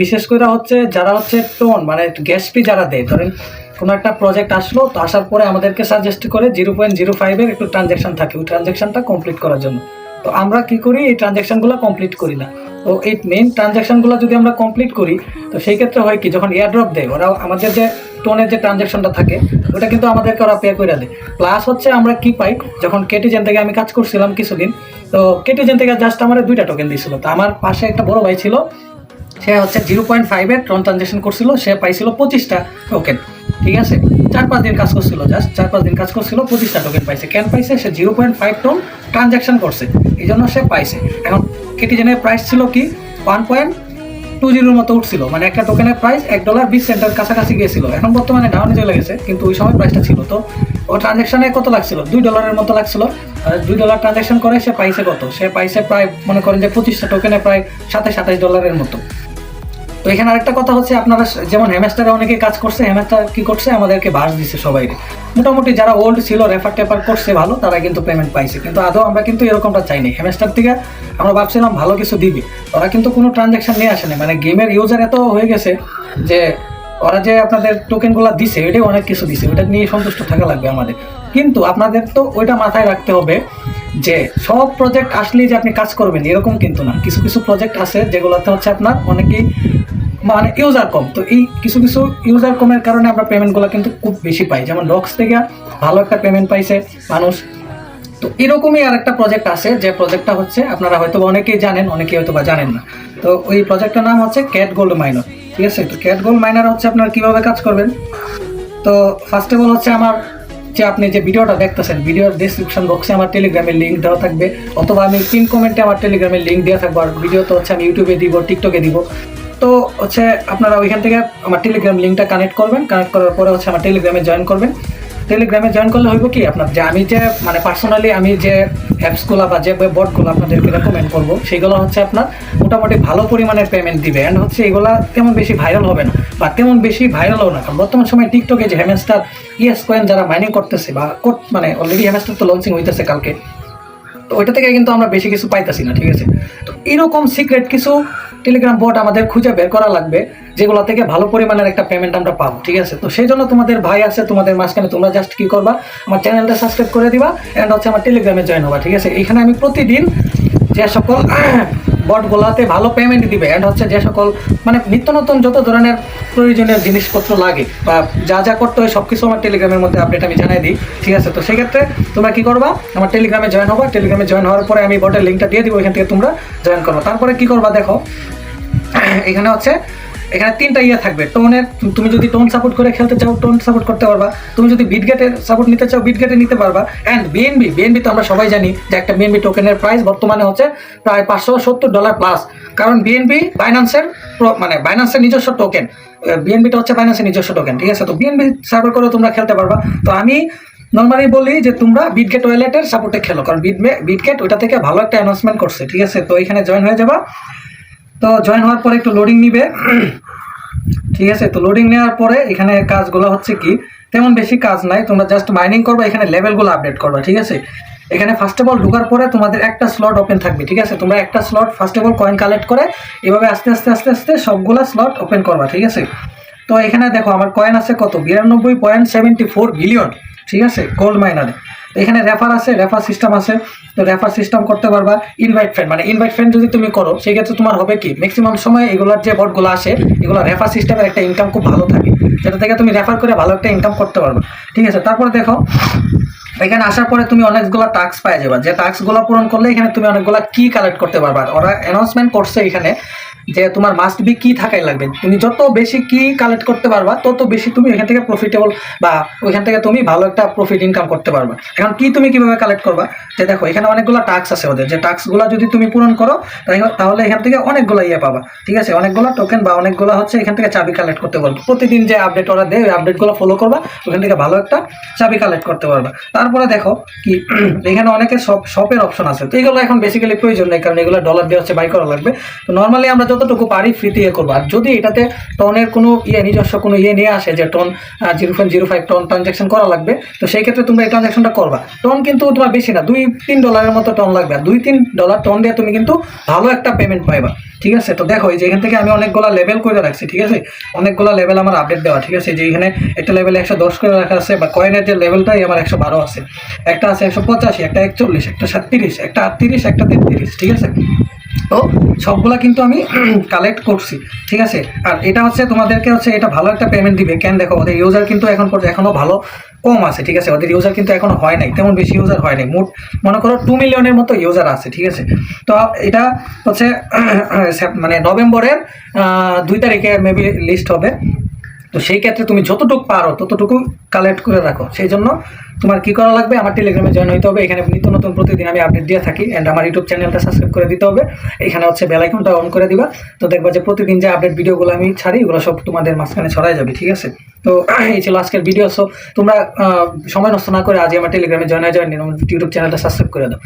বিশেষ করে হচ্ছে যারা হচ্ছে টোন মানে গ্যাস ফি যারা দেয়, ধরেন কোনো একটা প্রজেক্ট আসলো, তো আসার পরে আমাদেরকে সাজেস্ট করে জিরো পয়েন্ট জিরো ফাইভের একটু ট্রানজ্যাকশন থাকে, ওই ট্রানজ্যাকশনটা কমপ্লিট করার জন্য। তো আমরা কি করি, এই ট্রানজ্যাকশনগুলো কমপ্লিট করি না। তো এই মেইন ট্রানজ্যাকশনগুলো যদি আমরা কমপ্লিট করি, তো সেই ক্ষেত্রে হয় কি, যখন এয়ারড্রপ দেয়, ওরা আমাদের যে টোনের যে ট্রানজ্যাকশনটা থাকে, ওটা কিন্তু আমাদেরকে ওরা পে করে দেয়। প্লাস হচ্ছে আমরা কি পাই, যখন কেটিজেন থেকে আমি কাজ করছিলাম কিছুদিন, তো কেটিজেন থেকে জাস্ট আমার দুইটা টোকেন দিয়েছিল। তো আমার পাশে একটা বড় ভাই ছিল সে হচ্ছে জিরো পয়েন্ট ফাইভের ট্রন ট্রানজেকশন করছিল, সে পাইছিল পঁচিশটা টোকেন ঠিক আছে? চার পাঁচ দিন কাজ করছিল জাস্ট চার পাঁচ দিন কাজ করছিল, পঁচিশটা টোকেন পাইছে। কেন পাইছে? সে zero point five TON transaction করছে, এই জন্য সে পাইছে। এখন কেটিজেনের প্রাইস ছিল কি? ওয়ান পয়েন্ট টু জিরোর মতো উঠছিল মানে একটা টোকেনের প্রাইস এক ডলার বিশ সেন্টের কাছাকাছি গিয়েছিল। এখন বর্তমানে ডাউনে চলে গেছে, কিন্তু ওই সময় প্রাইসটা ছিল, তো ও ট্রানজ্যাকশনে কত লাগছিল? দুই ডলারের মতো লাগছিল। দুই ডলার ট্রানজ্যাকশন করে সে পাইছে কত? সে পাইছে প্রায়, মনে করেন যে পঁচিশটা টোকেনে প্রায় সাতাশ সাতাশ ডলারের মতো। তো এখানে আরেকটা কথা হচ্ছে, আপনারা যেমন হেমেস্টারে অনেকে কাজ করছে হেমেস্টার কি করছে? আমাদেরকে বাস দিছে সবাই মোটামুটি যারা ওল্ড ছিল রেফার টেফার করছে ভালো, তারা কিন্তু পেমেন্ট পাইছে। কিন্তু আদৌ আমরা কিন্তু এরকমটা চাইনি হেমেস্টার থেকে আমরা ভাবছিলাম ভালো কিছু দিবে। ওরা কিন্তু কোনো ট্রানজ্যাকশন নিয়ে আসেনি মানে গেমের ইউজার এত হয়ে গেছে যে, ওরা যে আপনাদের টোকেনগুলো দিছে, এটাই অনেক কিছু দিছে। ওটা নিয়ে সন্তুষ্ট থাকা লাগবে আমাদের। কিন্তু আপনাদের তো ওইটা মাথায় রাখতে হবে যে সব প্রজেক্ট আসলেই যে আপনি কাজ করবেন, এরকম কিন্তু না। কিছু কিছু প্রজেক্ট আছে যেগুলোতে হচ্ছে আপনার অনেকেই মানে ইউজার কম। তো এই কিছু কিছু ইউজার কমের কারণে আমরা পেমেন্টগুলো কিন্তু খুব বেশি পাই। যেমন ডক্স থেকে ভালো একটা পেমেন্ট পাইছে মানুষ। তো এরকমই আর একটা প্রজেক্ট আছে, যে প্রজেক্টটা হচ্ছে আপনারা হয়তো অনেকেই জানেন, অনেকেই হয়তো বা জানেন না। তো ওই প্রজেক্টটার নাম হচ্ছে ক্যাট গোল্ড মাইনার ঠিক আছে? তো ক্যাট গোল্ড মাইনার হচ্ছে আপনার কীভাবে কাজ করবেন? তো ফার্স্ট অফ অল হচ্ছে আমার যে আপনি যে ভিডিওটা দেখতেছেন, ভিডিওর ডিসক্রিপশন বক্সে আমার টেলিগ্রামের লিঙ্ক দেওয়া থাকবে, অথবা আমি পিন কমেন্টে আমার টেলিগ্রামের লিঙ্ক দেওয়া থাকব, আর ভিডিও তো হচ্ছে আমি ইউটিউবে দিব টিকটকে দিব। তো হচ্ছে আপনারা ওইখান থেকে আমার টেলিগ্রাম লিঙ্কটা কানেক্ট করবেন কানেক্ট করার পরে হচ্ছে আমার টেলিগ্রামে জয়েন করবেন। টেলিগ্রামে জয়েন করলে হইব কি? আপনার যে আমি যে মানে পার্সোনালি আমি যে অ্যাপসগুলো বা যে বটগুলো আপনাদেরকে রেকমেন্ড করব, সেগুলো হচ্ছে আপনার মোটামুটি ভালো পরিমাণের পেমেন্ট দিবে। অ্যান্ড হচ্ছে এগুলা তেমন বেশি ভাইরাল হবে না বা তেমন বেশি ভাইরালও না। কারণ বর্তমান সময় টিকটকে যে হ্যামেস্টার ইএস কয়েন যারা মাইনিং করতেছে বা কোট- মানে অলরেডি হ্যামেস্টার তো লঞ্চিং হইতেছে কালকে, তো ওইটা থেকে কিন্তু আমরা বেশি কিছু পাইতেছি না, ঠিক আছে? তো এরকম সিক্রেট কিছু টেলিগ্রাম বোর্ড আমাদের খুঁজে বের করা লাগবে। যেগুলো থেকে ভালো পরিমাণের একটা পেমেন্ট আমরা পাবো, ঠিক আছে? তো সেই জন্য তোমাদের ভাই আছে, তোমাদের মাঝখানে তোমরা জাস্ট কি করবা? আমার চ্যানেলটা সাবস্ক্রাইব করে দিবা অ্যান্ড হচ্ছে আমার টেলিগ্রামে জয়েন হবা, ঠিক আছে? এখানে আমি প্রতিদিন যে সকল বটগুলাতে ভালো পেমেন্ট দিবে অ্যান্ড হচ্ছে যে সকল মানে নিত্য নতুন যত ধরনের প্রয়োজনীয় জিনিসপত্র লাগে বা যা যা করতে হয় সব কিছু আমার টেলিগ্রামের মধ্যে আপডেট আমি জানাই দিই, ঠিক আছে? তো সেক্ষেত্রে তোমরা কি করবা? আমার টেলিগ্রামে জয়েন হবা টেলিগ্রামে জয়েন হওয়ার পরে আমি বটের লিঙ্কটা দিয়ে দিব, এখান থেকে তোমরা জয়েন করো তারপরে কি করবা দেখো? এখানে হচ্ছে এখানে তিনটা ইয়ে থাকবে। টোনের, তুমি যদি টোন সাপোর্ট করে খেলতে চাও, টোন সাপোর্ট করতে পারবা। তুমি যদি বিটগেটের সাপোর্ট নিতে চাও বিটগেটে নিতে পারবা। অ্যান্ড বিএনবি বিএনবি তো আমরা সবাই জানি যে একটা বিএনবি টোকেনের প্রাইস বর্তমানে হচ্ছে প্রায় পাঁচশো সত্তর ডলার প্লাস কারণ বিএনবি বাইন্যান্সের মানে বাইন্যান্সের নিজস্ব টোকেন বিএনবিটা হচ্ছে বাইন্যান্সের নিজস্ব টোকেন ঠিক আছে? তো বিএনবি সার্ভার করে তোমরা খেলতে পারবা। তো আমি নর্মালি বলি যে তোমরা বিটগেট ওয়ালেটের সাপোর্টে খেলো। কারণ বিটমে বিটগেট ওইটা থেকে ভালো একটা অ্যানাউন্সমেন্ট করছে, ঠিক আছে? তো এখানে জয়েন হয়ে যাবা। তো জয়েন হওয়ার পরে একটু লোডিং নিবে। ঠিক আছে? তো লোডিং নেওয়ার পরে এখানে কাজগুলো হচ্ছে কি? তেমন বেশি কাজ নাই, তোমরা জাস্ট মাইনিং করবে, এখানে লেভেলগুলো আপডেট করবে, ঠিক আছে? এখানে ফার্স্ট অফ অল ঢোকার পরে তোমাদের একটা স্লট ওপেন থাকবে, ঠিক আছে? তোমরা একটা slot first of all coin collect করে এভাবে আস্তে আস্তে আস্তে আস্তে সবগুলা স্লট ওপেন করবা, ঠিক আছে? তো এখানে দেখো, আমার কয়েন আছে কত? বিরানব্বই পয়েন্ট সেভেন্টি ফোর বিলিয়ন ঠিক আছে? গোল্ড মাইনারে এখানে রেফার আছে রেফার সিস্টেম আছে, তো রেফার সিস্টেম করতে পারবা ইনভাইট ফ্রেন্ড মানে ইনভাইট ফ্রেন্ড যদি তুমি করো, সেক্ষেত্রে তোমার হবে কি ম্যাক্সিমাম সময় এগুলোর যে বটগুলো আসে এগুলো রেফার সিস্টেমের একটা ইনকাম খুব ভালো থাকে। যেটা থেকে তুমি রেফার করে ভালো একটা ইনকাম করতে পারবে। ঠিক আছে, তারপরে দেখো, এখানে আসার পরে তুমি অনেকগুলো টাস্ক পাই যাবা। যে টাস্কগুলো পূরণ করলে এখানে তুমি অনেকগুলো কি কালেক্ট করতে পারবা। ওরা অ্যানাউন্সমেন্ট করছে এখানে যে তোমার মাস্ট বি কি থাকাই লাগবে। তুমি যত বেশি কি কালেক্ট করতে পারবা, তত বেশি তুমি এখান থেকে প্রফিটেবল বা ওইখান থেকে তুমি ভালো একটা প্রফিট ইনকাম করতে পারবা। এখন কি তুমি কীভাবে কালেক্ট করবা? যে দেখো, এখানে অনেকগুলো টাস্ক আছে ওদের। যে টাস্কগুলো যদি তুমি পূরণ করো তাহলে এখান থেকে অনেকগুলো ইয়ে পাবা। ঠিক আছে? অনেকগুলো টোকেন বা অনেকগুলো হচ্ছে এখান থেকে চাবি কালেক্ট করতে পারব। প্রতিদিন যে আপডেট ওরা দেয়, ওই আপডেটগুলো ফলো করবা, ওখান থেকে ভালো একটা চাবি কালেক্ট করতে পারবা। তারপরে দেখো কি, এখানে অনেকে শপ শপের অপশন আছে। তো এগুলো এখন বেসিক্যালি প্রয়োজন নেই, কারণ এগুলো ডলার দিয়ে হচ্ছে বাই করা লাগবে। তো নর্মালি আমরা যতটুকু পারি ফ্রিতে ইয়ে করব। আর যদি এটাতে টনের কোনো ইয়ে নিজস্ব কোনো ইয়ে নিয়ে আসে যে TON zero point zero five TON transaction করা লাগবে, তো সেই ক্ষেত্রে তোমরা এই ট্রানজ্যাকশনটা করবা। টন কিন্তু তোমার বেশি না, দুই, তিন ডলারের মতো টন লাগবে। আর দুই, তিন ডলার টন দিয়ে তুমি কিন্তু ভালো একটা পেমেন্ট পাইবা, ঠিক আছে? তো দেখো যে এখান থেকে আমি অনেকগুলো লেভেল করে রাখছি, ঠিক আছে? অনেকগুলো লেভেল আমার আপডেট দেওয়া, ঠিক আছে? যে এখানে একটা লেভেল একশো দশ করে রাখা আছে বা কয়েনের যে লেভেলটাই আমার একশো বারো আছে। একটা আছে একশো পঁচাশি, একটা একচল্লিশ, একটা সাতত্রিশ, একটা আটত্রিশ, একটা তেত্রিশ, ঠিক আছে? তো সবগুলা কিন্তু আমি কালেক্ট করছি, ঠিক আছে? আর এটা হচ্ছে তোমাদেরকে হচ্ছে এটা ভালো একটা পেমেন্ট দিবে। কেন দেখো, ওদের ইউজার কিন্তু এখন পর্যন্ত এখনও ভালো কম আছে, ঠিক আছে? ওদের ইউজার কিন্তু এখনও হয় নাই, তেমন বেশি ইউজার হয় নাই। মোট মনে করো টু মিলিয়নের মতো ইউজার আছে, ঠিক আছে? তো এটা হচ্ছে মানে নভেম্বরের দুই তারিখে মেবি লিস্ট হবে। তো সেই ক্ষেত্রে তুমি যতটুকু পারো, ততটুকু কালেক্ট করে রাখো। সেই জন্য তোমার কি করা লাগবে? আমার টেলিগ্রামে জয়েন হইতে হবে। এখানে নিত্য নতুন প্রতিদিন আমি আপডেট দিয়ে থাকি অ্যান্ড আমার ইউটিউব চ্যানেলটা সাবস্ক্রাইব করে দিতে হবে। এখানে হচ্ছে বেল আইকনটা অন করে দিবা। তো দেখবা যে প্রতিদিন যে আপডেট ভিডিওগুলো আমি ছাড়ি, ওগুলো সব তোমাদের মাঝখানে ছড়াই যাবে, ঠিক আছে? তো এই ছিল আজকের ভিডিও সো তোমরা সময় নষ্ট না করে আজই আমার টেলিগ্রামে জয়েন হয়ে যাবেন ইউটিউব চ্যানেলটা সাবস্ক্রাইব করে দাও।